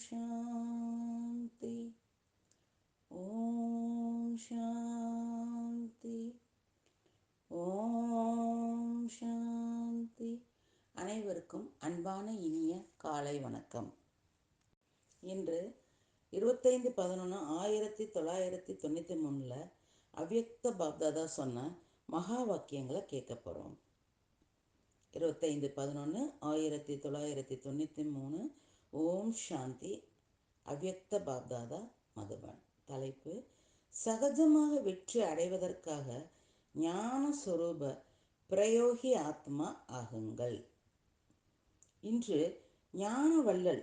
சாந்தி ஓம் சாந்தி ஓம் சாந்தி அனைவருக்கும் அன்பான இனிய காலை வணக்கம். இன்று இருபத்தைந்து பதினொன்று ஆயிரத்தி தொள்ளாயிரத்தி தொண்ணூற்றி மூணில் அவ்யக்த பாப்தாதா சொன்ன மகா வாக்கியங்களை கேட்க போகிறோம் இருபத்தைந்து பதினொன்று ஆயிரத்தி தொள்ளாயிரத்தி தொண்ணூற்றி மூணு ஓம் சாந்தி. அவ்யக்த பாப்தாதா மதுபன். தலைப்பு சகஜமாக வெற்றி அடைவதற்காக ஞான சொரூப பிரயோகி ஆத்மா ஆகுங்கள். இன்று ஞான வள்ளல்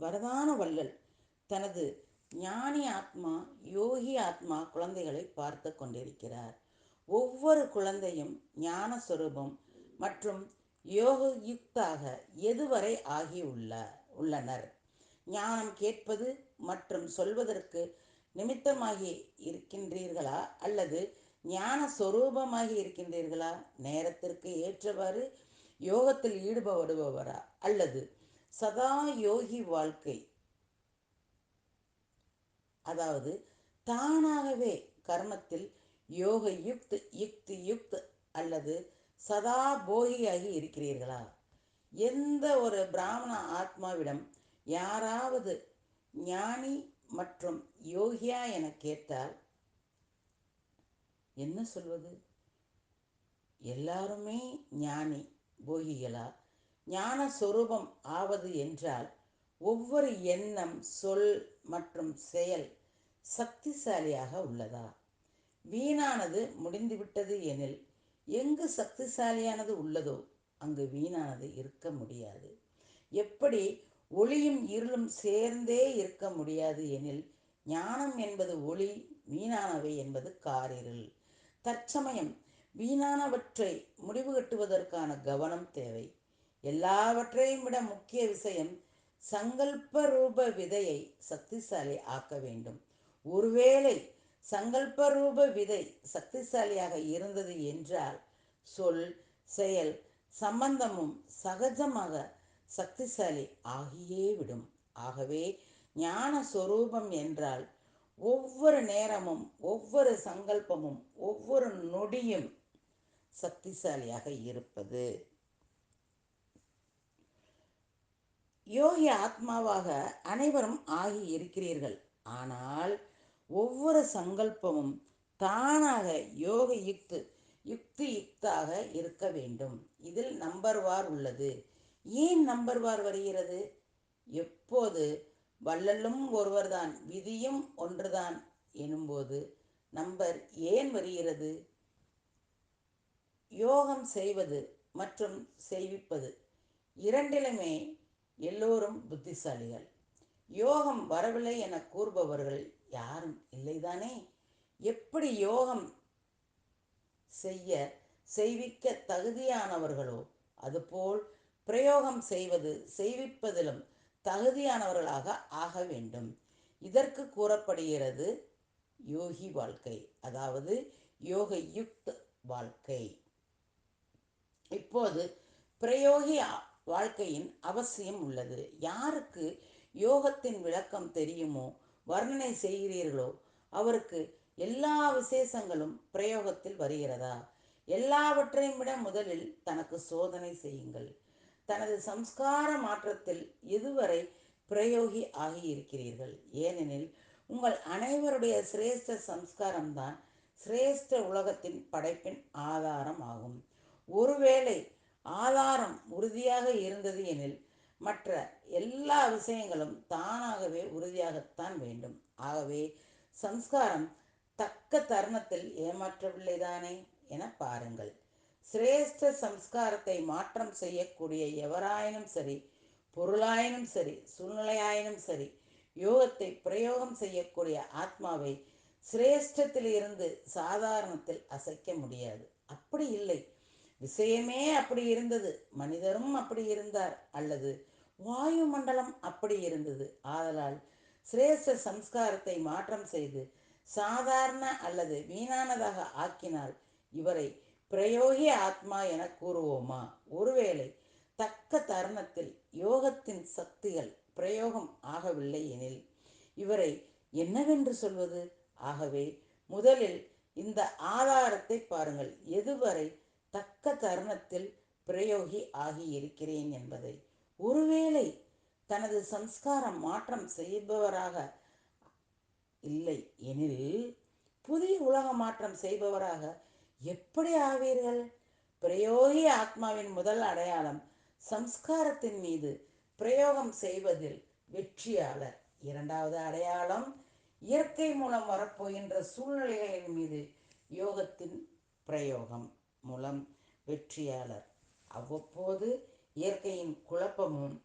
வரதான வள்ளல் தனது ஞானி ஆத்மா யோகி ஆத்மா குழந்தைகளை பார்த்து கொண்டிருக்கிறார். ஒவ்வொரு குழந்தையும் ஞான சொரூபம் மற்றும் யோகயுக்தாக எதுவரை ஆகியுள்ளார்? உள்ளனர். ஞானம் கேட்பது மற்றும் சொல்வதற்கு நிமித்தமாகி இருக்கின்றீர்களா? அல்லது ஞான சொரூபமாகி இருக்கின்றீர்களா? நேரத்திற்கு ஏற்றவாறு யோகத்தில் ஈடுபடுபவரா? அல்லது சதா யோகி வாழ்க்கை. அதாவது தானாகவே கர்மத்தில் யோக யுக்த் யுக்தி யுக்த் அல்லது சதா போகியாகி இருக்கிறீர்களா? எந்த ஒரு பிராமண ஆத்மாவிடம் யாராவது ஞானி மற்றும் யோகியா என கேட்டால் என்ன சொல்வது? எல்லாருமே ஞானி போகிகளா? ஞான சொரூபம் ஆவது என்றால் ஒவ்வொரு எண்ணம் சொல் மற்றும் செயல் சக்திசாலியாக உள்ளதா? வீணானது முடிந்துவிட்டது எனில் எங்கு சக்திசாலியானது உள்ளதோ அங்கு வீணானது இருக்க முடியாது. எப்படி ஒளியும் இருளும் சேர்ந்தே இருக்க முடியாது எனில் ஞானம் என்பது ஒளி வீணானவை என்பது காரிருள். தற்சமயம் வீணானவற்றை முடிவு கட்டுவதற்கான கவனம் தேவை. எல்லாவற்றையும் விட முக்கிய விஷயம் சங்கல்ப ரூப விதையை சக்திசாலி ஆக்க வேண்டும். ஒருவேளை சங்கல்ப ரூப விதை சக்திசாலியாக இருந்தது என்றால் சொல் செயல் சம்பந்தமும் சகஜமாக சக்திசாலி ஆகியே விடும். ஆகவே ஞான சொரூபம் என்றால் ஒவ்வொரு நேரமும் ஒவ்வொரு சங்கல்பமும் ஒவ்வொரு நொடியும் சக்திசாலியாக இருப்பது. யோகி ஆத்மாவாக அனைவரும் ஆகி இருக்கிறீர்கள். ஆனால் ஒவ்வொரு சங்கல்பமும் தானாக யோக யுக்து யுக்தி யுக்தாக இருக்க வேண்டும். இதில் நம்பர் வார் உள்ளது. ஏன் நம்பர் வார் வருகிறது? எப்போது? வள்ளலும் ஒருவர்தான் விதியும் ஒன்றுதான் எனும்போது நம்பர் ஏன் வருகிறது? யோகம் செய்வது மற்றும் செய்விப்பது இரண்டிலுமே எல்லோரும் புத்திசாலிகள். யோகம் வரவில்லை என கூறுபவர்கள் யாரும் இல்லைதானே? எப்படி யோகம் செய்ய செய்விக்க தகுதியானவர்களோ அதுபோல் பிரயோகம் செய்வது செய்விப்பதிலும் தகுதியானவர்களாக ஆக வேண்டும். இதற்கு கூறப்படுகிறது யோகி வாழ்க்கை அதாவது யோக யுக்த வாழ்க்கை. இப்போது பிரயோகி வாழ்க்கையின் அவசியம் உள்ளது. யாருக்கு யோகத்தின் விளக்கம் தெரியுமோ வர்ணனை செய்கிறீர்களோ அவருக்கு எல்லா விசேஷங்களும் பிரயோகத்தில் வருகிறதா? எல்லாவற்றையும் விட முதலில் தனக்கு சோதனை செய்யுங்கள். தனது சம்ஸ்கார மாற்றத்தில் இதுவரை பிரயோகி ஆகியிருக்கிறீர்கள்? ஏனெனில் உங்கள் அனைவருடைய சிரேஷ்ட சம்ஸ்காரம்தான் சிரேஷ்ட உலகத்தின் படைப்பின் ஆதாரம் ஆகும். ஒருவேளை ஆதாரம் உறுதியாக இருந்தது எனில் மற்ற எல்லா விஷயங்களும் தானாகவே உறுதியாகத்தான் வேண்டும். ஆகவே சம்ஸ்காரம் தக்க தருணத்தில் ஏமாற்றவில்லைதானே என பாருங்கள். சிரேஷ்ட சம்ஸ்காரத்தை மாற்றம் செய்யக்கூடிய எவராயினும் சரி பொருளாயினும் சரி சூழ்நிலையாயினும் சரி யோகத்தை பிரயோகம் செய்யக்கூடிய ஆத்மாவை சிரேஷ்டத்தில் இருந்து சாதாரணத்தில் அசைக்க முடியாது. அப்படி இல்லை. விஷயமே அப்படி இருந்தது. மனிதரும் அப்படி இருந்தார். அல்லது வாயு மண்டலம் அப்படி இருந்தது. ஆதலால் சிரேஷ்ட சம்ஸ்காரத்தை மாற்றம் செய்து சாதாரண அல்லது வீணானதாக ஆக்கினால் இவரை பிரயோகி ஆத்மா என கூறுவோமா? ஒருவேளை தக்க தருணத்தில் யோகத்தின் சக்திகள் பிரயோகம் ஆகவில்லை எனில் இவரை என்னவென்று சொல்வது? ஆகவே முதலில் இந்த ஆதாரத்தை பாருங்கள். எதுவரை தக்க தருணத்தில் பிரயோகி ஆகியிருக்கிறேன் என்பதை. ஒருவேளை தனது சம்ஸ்காரம் மாற்றம் செய்பவராக இல்லை. எனில் புதிய உலக மாற்றம் செய்பவராக எப்படி ஆவீர்கள்? பிரயோகி ஆத்மாவின் முதல் அடையாளம் சம்ஸ்காரத்தின் மீது பிரயோகம் செய்வதில் வெற்றியாளர். இரண்டாவது அடையாளம் இயற்கை மூலம் வரப்போகின்ற சூழ்நிலைகளின் மீது யோகத்தின் பிரயோகம் மூலம் வெற்றியாளர். அவ்வப்போது இயற்கையின் குழப்பமும்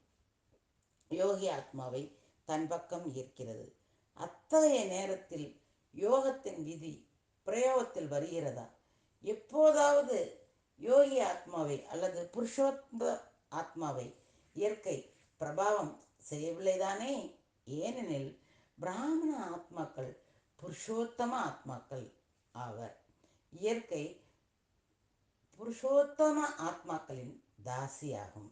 யோகி ஆத்மாவை தன் பக்கம் ஈர்க்கிறது. அத்தகைய நேரத்தில் யோகத்தின் விதி பிரயோகத்தில் வருகிறதா? எப்போதாவது யோகி ஆத்மாவை அல்லது புருஷோத்த ஆத்மாவை இயற்கை பிரபாவம் செய்யவில்லைதானே? ஏனெனில் பிராமண ஆத்மாக்கள் புருஷோத்தம ஆத்மாக்கள் ஆவர். இயற்கை புருஷோத்தம ஆத்மாக்களின் தாசியாகும்.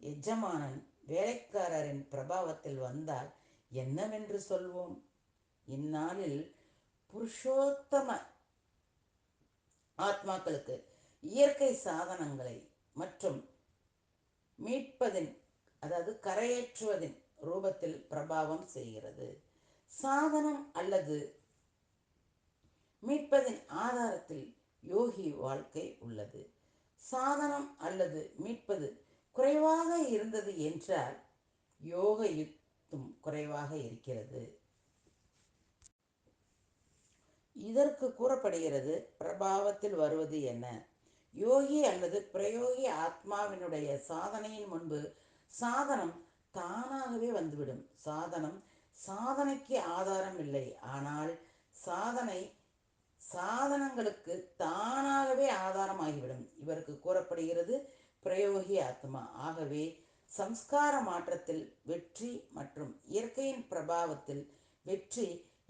எஜமானன் வேலைக்காரரின் பிரபாவத்தில் வந்தால் என்னவென்று சொல்வோம்? இந்நாளில் புருஷோத்தம ஆத்மாக்களுக்கு இயற்கை சாதனங்களை மற்றும் மீட்பதின் அதாவது கரையேற்றுவதின் ரூபத்தில் பிரபாவம் செய்கிறது. சாதனம் அல்லது மீட்பதின் ஆதாரத்தில் யோகி வாழ்க்கை உள்ளது. சாதனம் அல்லது மீட்பது குறைவாக இருந்தது என்றால் யோக யுக்தி குறைவாக இருக்கிறது. இதற்கு கூறப்படுகிறது பிரபாவத்தில் வருவது என்ன? யோகி அல்லது பிரயோகி ஆத்மாவினுடைய சாதனையின் முன்பு சாதனம் தானாகவே வந்துவிடும். சாதனம் சாதனைக்கு ஆதாரம் இல்லை. ஆனால் சாதனை சாதனங்களுக்கு தானாகவே ஆதாரமாகிவிடும். இவருக்கு கூறப்படுகிறது பிரயோகி ஆத்மா. ஆகவே சம்ஸ்கார மாற்றத்தில் வெற்றி மற்றும் இயற்கையின் பிரபாவத்தில் வெற்றி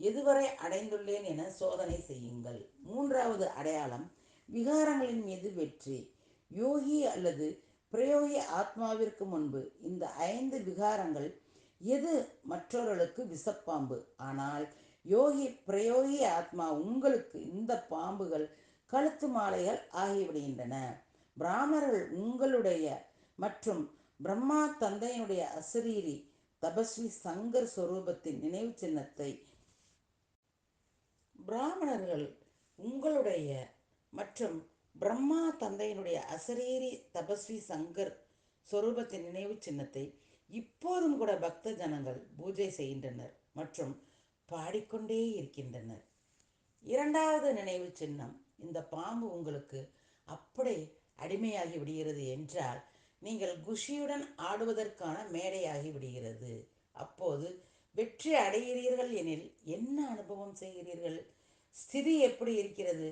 எதுவரை அடைந்துள்ளேன் என சோதனை செய்யுங்கள். மூன்றாவது அடையாளம் விகாரங்களின் மீது வெற்றி. யோகி அல்லது பிரயோகி ஆத்மாவிற்கு முன்பு இந்த ஐந்து விகாரங்கள் எது மற்றவர்களுக்கு விஷப்பாம்பு ஆனால் யோகி பிரயோகி ஆத்மா உங்களுக்கு இந்த பாம்புகள் கழுத்து மாலைகள் ஆகிவிடுகின்றன. பிராமணர்கள் உங்களுடைய மற்றும் பிரம்மா தந்தையினுடைய அசரீரி தபஸ்வி சங்கர் ஸ்வரூபத்தின் நினைவு சின்னத்தை. பிராமணர்கள் உங்களுடைய மற்றும் பிரம்மா தந்தையினுடைய அசரீரி தபஸ்வி சங்கர் ஸ்வரூபத்தின் நினைவு சின்னத்தை இப்போதும் கூட பக்த ஜனங்கள் பூஜை செய்கின்றனர் மற்றும் பாடிக்கொண்டே இருக்கின்றனர். இரண்டாவது நினைவு சின்னம் இந்த பாம்பு உங்களுக்கு அப்படி அடிமையாகி விடுகிறது என்றால் நீங்கள் குஷியுடன் ஆடுவதற்கான மேடையாகி விடுகிறது. அப்போது வெற்றி அடைகிறீர்கள் எனில் என்ன அனுபவம் செய்கிறீர்கள்? ஸ்திதி எப்படி இருக்கிறது?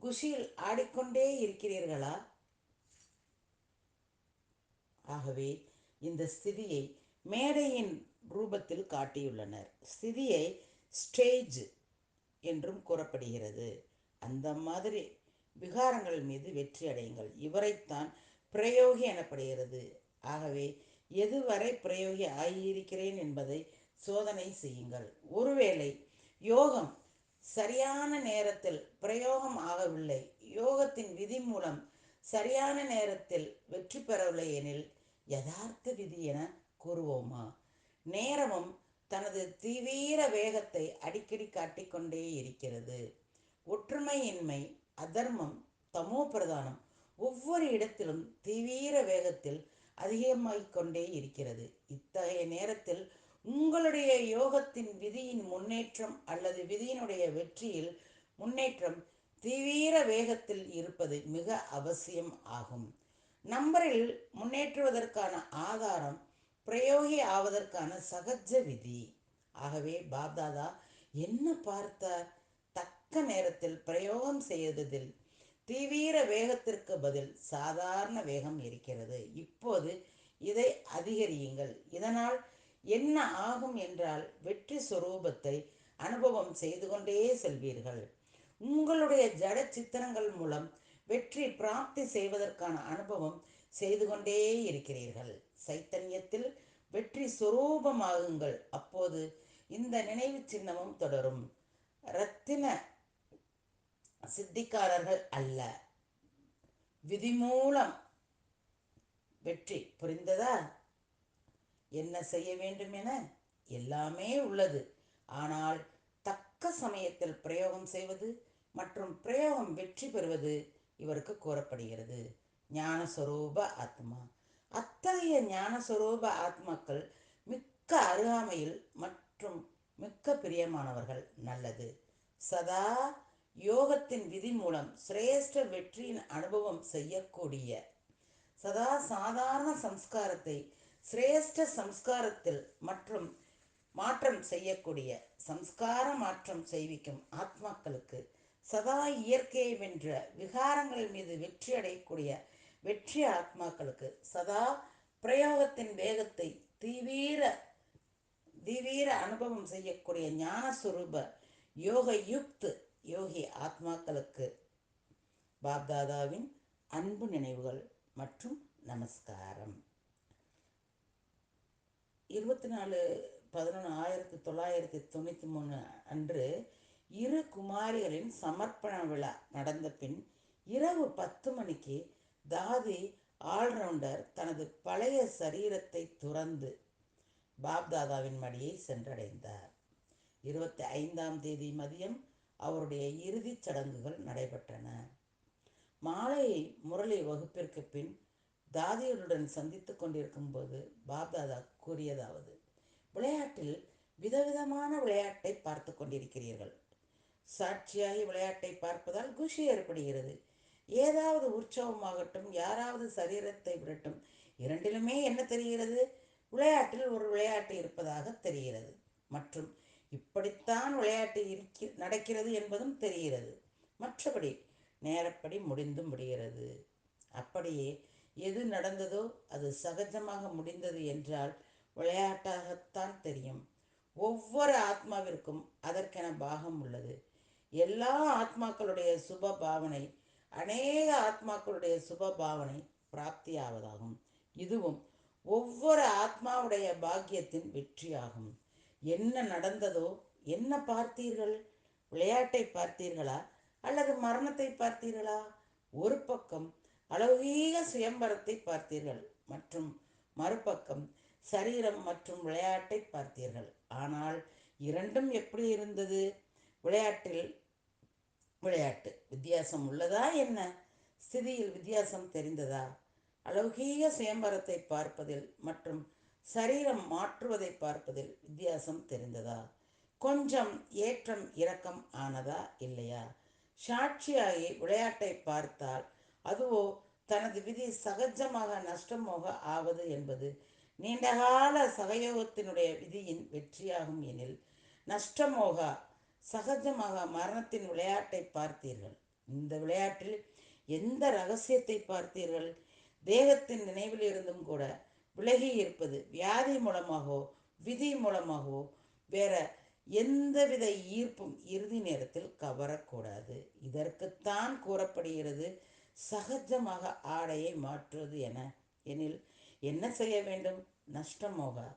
குஷியில் ஆடிக்கொண்டே இருக்கிறீர்களா? ஆகவே இந்த ஸ்திதியை மேடையின் ரூபத்தில் காட்டியுள்ளனர். ஸ்திதியை ஸ்டேஜ் என்றும் கூறப்படுகிறது. அந்த மாதிரி விகாரங்கள் மீது வெற்றி அடையுங்கள். இவரைத்தான் பிரயோகி எனப்படுகிறது. ஆகவே எதுவரை பிரயோகி ஆகியிருக்கிறேன் என்பதை சோதனை செய்யுங்கள். ஒருவேளை யோகம் சரியான நேரத்தில் பிரயோகம் ஆகவில்லை. யோகத்தின் விதி மூலம் சரியான நேரத்தில் வெற்றி பெறவில்லை எனில் யதார்த்த விதி என கூறுவோமா? நேரமும் தனது தீவிர வேகத்தை அடிக்கடி காட்டிக்கொண்டே இருக்கிறது. ஒற்றுமையின்மை அதர்மம் தமோ பிரதானம் ஒவ்வொரு இடத்திலும் தீவிர வேகத்தில் அதிகமாகிக் கொண்டே இருக்கிறது. இத்தகைய நேரத்தில் உங்களுடைய யோகத்தின் விதியின் முன்னேற்றம் அல்லது விதியினுடைய வெற்றியில் முன்னேற்றம் தீவிர வேகத்தில் இருப்பது மிக அவசியம் ஆகும். நம்பரில் முன்னேற்றுவதற்கான ஆதாரம் பிரயோகி ஆவதற்கான சகஜ விதி. ஆகவே பாப்தாதா என்ன பார்த்தார்? தக்க நேரத்தில் பிரயோகம் செய்ததில் தீவிர வேகத்திற்கு பதில் சாதாரண வேகம் இருக்கிறது. இப்போது இதை அதிகரியுங்கள். இதனால் என்ன ஆகும் என்றால் வெற்றி சுரூபத்தை அனுபவம் செய்து கொண்டே செல்வீர்கள். உங்களுடைய ஜட சித்திரங்கள் மூலம் வெற்றி பிராப்தி செய்வதற்கான அனுபவம் செய்து கொண்டே இருக்கிறீர்கள். சைத்தன்யத்தில் வெற்றி சுரூபமாகுங்கள். அப்போது இந்த நினைவு சின்னமும் தொடரும். ரத்தின சித்திக்காரர்கள் அல்ல. விதி மூலம் வெற்றி புரிந்ததா என்ன செய்ய வேண்டும் என எல்லாமே உள்ளது. ஆனால் தக்க சமயத்தில் பிரயோகம் செய்வது மற்றும் பிரயோகம் வெற்றி பெறுவது இவருக்கு கூறப்படுகிறது. ஞானஸ்வரூப ஆத்மா. அத்தகைய ஞானஸ்வரூப ஆத்மாக்கள் மிக்க அருகாமையில் மற்றும் மிக்க பிரியமானவர்கள். நல்லது. சதா யோகத்தின் விதி மூலம் சிரேஷ்ட வெற்றியின் அனுபவம் செய்யக்கூடிய சதா சாதாரண சம்ஸ்காரத்தை சிரேஷ்ட சம்ஸ்காரத்தில் மற்றும் மாற்றம் செய்யக்கூடிய சம்ஸ்கார மாற்றம் செய்விக்கும் ஆத்மாக்களுக்கு சதா இயற்கையை வென்ற விகாரங்கள் மீது வெற்றி அடையக்கூடிய வெற்றி ஆத்மாக்களுக்கு சதா பிரயோகத்தின் வேகத்தை தீவிர தீவிர அனுபவம் செய்யக்கூடிய ஞானஸ்வரூப யோக யுக்து யோகி ஆத்மாக்களுக்கு பாப்தாதாவின் அன்பு நினைவுகள் மற்றும் நமஸ்காரம். இருபத்தி நாலு பதினொன்று ஆயிரத்தி தொள்ளாயிரத்தி தொண்ணூற்றி மூணு அன்று இரு குமாரிகளின் சமர்ப்பண விழா நடந்த பின் இரவு பத்து மணிக்கு தாதி ஆல்ரவுண்டர் தனது பழைய சரீரத்தை துறந்து பாப்தாதாவின் மடியை சென்றடைந்தார். இருபத்தி ஐந்தாம் தேதி மதியம் அவருடைய இறுதிச் சடங்குகள் நடைபெற்றன. மாலை முரளி வகுப்பிற்கு பின் தாதியருடன் சந்தித்துக் கொண்டிருக்கும் போது பாப்தாதா கூறியதாவது விளையாட்டில் விதவிதமான விளையாட்டை பார்த்து கொண்டிருக்கிறீர்கள். சாட்சியாகி விளையாட்டை பார்ப்பதால் குஷி ஏற்படுகிறது. ஏதாவது உற்சவமாகட்டும் யாராவது சரீரத்தை விடட்டும் இரண்டிலுமே என்ன தெரிகிறது? விளையாட்டில் ஒரு விளையாட்டு இருப்பதாக தெரிகிறது. மற்றும் இப்படித்தான் விளையாட்டு இருக்க நடக்கிறது என்பதும் தெரிகிறது. மற்றபடி நேரப்படி முடிந்தும் முடிகிறது. அப்படியே எது நடந்ததோ அது சகஜமாக முடிந்தது என்றால் விளையாட்டாகத்தான் தெரியும். ஒவ்வொரு ஆத்மாவிற்கும் அதற்கென பாகம் உள்ளது. எல்லா ஆத்மாக்களுடைய சுப பாவனை அநேக ஆத்மாக்களுடைய சுப பாவனை பிராப்தியாவதாகும். இதுவும் ஒவ்வொரு ஆத்மாவுடைய பாக்கியத்தின் வெற்றியாகும். என்ன நடந்ததோ என்ன பார்த்தீர்கள்? விளையாட்டை பார்த்தீர்களா? அல்லது மரணத்தை பார்த்தீர்களா? ஒரு பக்கம் அலௌகீக சுயம்பரத்தை பார்த்தீர்கள் மற்றும் மறுபக்கம் சரீரம் மற்றும் விளையாட்டை பார்த்தீர்கள். ஆனால் இரண்டும் எப்படி இருந்தது? விளையாட்டில் விளையாட்டு வித்தியாசம் உள்ளதா என்ன? ஸ்திதியில் வித்தியாசம் தெரிந்ததா? அலௌகீக சுயம்பரத்தை பார்ப்பதில் மற்றும் சரீரம் மாற்றுவதை பார்ப்பதில் வித்தியாசம் தெரிந்ததா? கொஞ்சம் ஏற்றம் இரக்கம் ஆனதா இல்லையா? சாட்சியாகி விளையாட்டை பார்த்தால் அதுவோ தனது விதி சகஜமாக நஷ்டமோக ஆவது என்பது நீண்டகால சகயோகத்தினுடைய விதியின் வெற்றியாகும் எனில் நஷ்டமோகா சகஜமாக மரணத்தின் விளையாட்டை பார்த்தீர்கள். இந்த விளையாட்டில் எந்த ரகசியத்தை பார்த்தீர்கள்? தேகத்தின் நினைவில் இருந்தும் கூட விலகி இருப்பது வியாதி மூலமாகவோ விதி மூலமாகவோ வேற எந்தவித ஈர்ப்பும் இறுதி நேரத்தில் கவரக்கூடாது. இதற்குத்தான் கூறப்படுகிறது சகஜமாக ஆடையை மாற்றுவது என. எனில் என்ன செய்ய வேண்டும்? நஷ்டமோகா.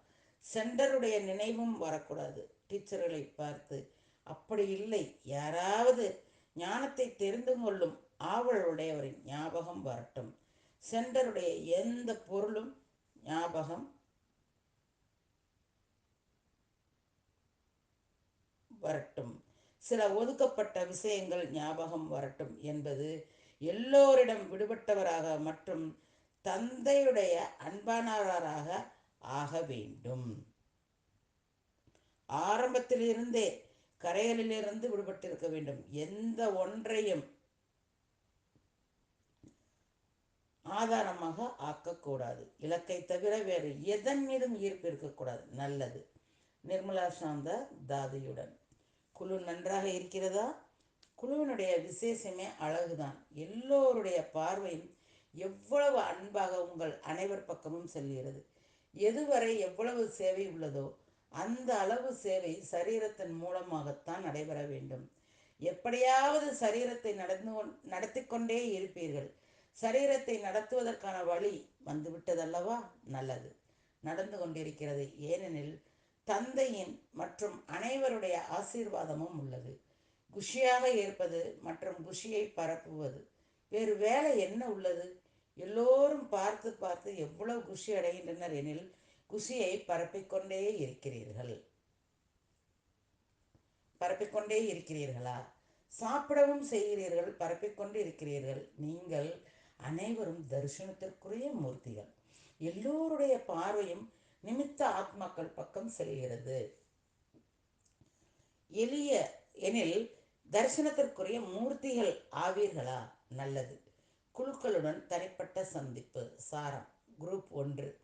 சென்டருடைய நினைவும் வரக்கூடாது. டீச்சர்களை பார்த்து அப்படி இல்லை. யாராவது ஞானத்தை தெரிந்து கொள்ளும் ஆவலுடையவரின் ஞாபகம் வரட்டும். சென்டருடைய எந்த பொருளும் ஞாபகம் வரட்டும். சில ஒதுக்கப்பட்ட விஷயங்கள் ஞாபகம் வரட்டும் என்பது எல்லோரிடம் விடுபட்டவராக மற்றும் தந்தையுடைய அன்பானவராக ஆக வேண்டும். ஆரம்பத்திலிருந்தே கரையலிலிருந்து விடுபட்டிருக்க வேண்டும். எந்த ஒன்றையும் ஆதாரமாக ஆக்கக்கூடாது. இலக்கை தவிர வேறு எதன் மீதும் ஈர்ப்பு இருக்கக்கூடாது. நல்லது. நிர்மலா சாந்த தாதியுடன். குழு நன்றாக இருக்கிறதா? குழுவினுடைய விசேஷமே அழகுதான். எல்லோருடைய பார்வையும் எவ்வளவு அன்பாக உங்கள் அனைவர் பக்கமும் செல்கிறது. எதுவரை எவ்வளவு சேவை உள்ளதோ அந்த அளவு சேவை சரீரத்தின் மூலமாகத்தான் நடைபெற வேண்டும். எப்படியாவது சரீரத்தை நடந்து கொண்- நடத்தி கொண்டே இருப்பீர்கள். சரீரத்தை நடத்துவதற்கான வழி வந்துவிட்டதல்லவா? நல்லது. நடந்து கொண்டிருக்கிறது. ஏனெனில் தந்தையின் மற்றும் அனைவருடைய ஆசீர்வாதமும் உள்ளது. குஷியாக இருப்பது மற்றும் குஷியை பரப்புவது. வேறு வேலை என்ன உள்ளது? எல்லோரும் பார்த்து பார்த்து எவ்வளவு குஷி அடைகின்றனர் எனில் குஷியை பரப்பிக்கொண்டே இருக்கிறீர்கள். பரப்பிக்கொண்டே இருக்கிறீர்களா? சாப்பிடவும் செய்கிறீர்கள் பரப்பிக்கொண்டு இருக்கிறீர்கள் நீங்கள் அனைவரும் தரிசனத்திற்குரிய மூர்த்திகள். எல்லோருடைய பார்வையும் நிமித்த ஆத்மாக்கள் பக்கம் செல்கிறது. எளிய எனில் தரிசனத்திற்குரிய மூர்த்திகள் ஆவீர்களா? நல்லது. குழுக்களுடன் தனிப்பட்ட சந்திப்பு சாரம் குரூப் ஒன்று.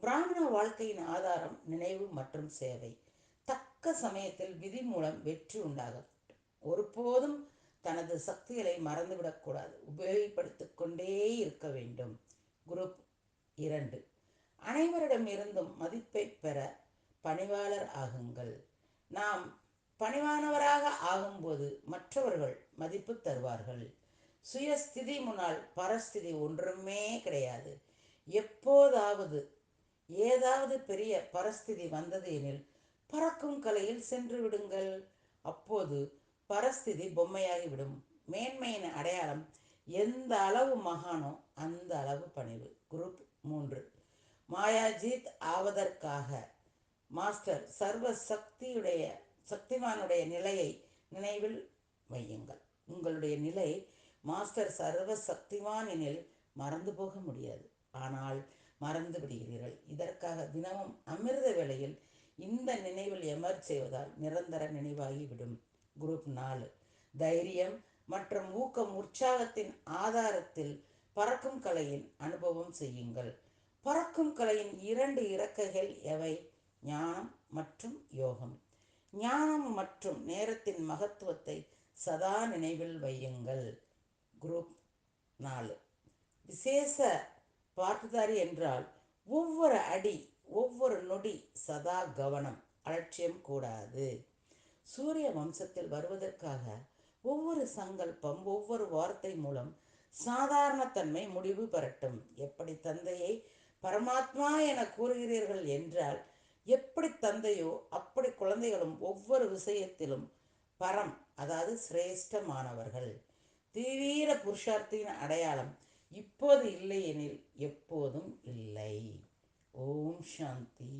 பிராமண வாழ்க்கையின் ஆதாரம் நினைவு மற்றும் சேவை. தக்க சமயத்தில் விதி மூலம் வெற்றி உண்டாகும் ஒருபோதும் தனது சக்திகளை மறந்துவிடக்கூடாது. உபயோகப்படுத்திக் கொண்டே இருக்க வேண்டும். குரூப் இரண்டு. அனைவரிடமிருந்தும் மதிப்பை பெற பணிவாளர் ஆகுங்கள். நாம் பணிவானவராக ஆகும்போது மற்றவர்கள் மதிப்பு தருவார்கள். சுயஸ்திதி முன்னால் பரஸ்திதி ஒன்றுமே கிடையாது. எப்போதாவது ஏதாவது பெரிய பரஸ்திதி வந்தது எனில் பறக்கும் கலையில் சென்று விடுங்கள். அப்போது பரஸ்திதி பொம்மையாகிவிடும் மேன்மையின் அடையாளம் எந்த அளவு மகானோ அந்த அளவு பணிவு. குரூப் மூன்று. மாயாஜித் ஆவதற்காக. மாஸ்டர் சர்வ சக்தியுடைய சக்திமானுடைய நிலையை நினைவில் வையுங்கள். உங்களுடைய நிலை மாஸ்டர் சர்வ சக்திவான் எனில் மறந்து போக முடியாது. ஆனால் மறந்து விடுகிறீர்கள். இதற்காக தினமும் அமிர்த வேளையில் இந்த நினைவில் எமர் செய்வதால் நிரந்தர நினைவாகிவிடும். குரூப் நாலு. தைரியம் மற்றும் ஊக்கம் உற்சாகத்தின் ஆதாரத்தில் பறக்கும் கலையின் அனுபவம் செய்யுங்கள். பறக்கும் கலையின் இரண்டு இறக்கைகள் எவை? ஞானம் மற்றும் யோகம். ஞானம் மற்றும் நேரத்தின் மகத்துவத்தை சதா நினைவில் வையுங்கள். குரூப் நாலு. விசேஷ பாட்டுதாரி என்றால் ஒவ்வொரு அடி ஒவ்வொரு நொடி சதா கவனம் அலட்சியம் கூடாது. சூரிய வம்சத்தில் வருவதற்காக ஒவ்வொரு சங்கல்பம் ஒவ்வொரு வார்த்தை மூலம் சாதாரணத்தன்மை முடிவு பெறட்டும். எப்படி தந்தையை பரமாத்மா என கூறுகிறீர்கள் என்றால் எப்படி தந்தையோ அப்படி குழந்தைகளும் ஒவ்வொரு விஷயத்திலும் பரம் அதாவது சிரேஷ்டமானவர்கள். தீவிர புருஷார்த்தியின் அடையாளம் இப்போது இல்லை எனில் எப்போதும் இல்லை. ஓம் சாந்தி.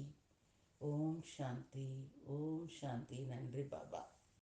ஓம் சாந்தி ஓம் சாந்தி. நன்றி பாபா.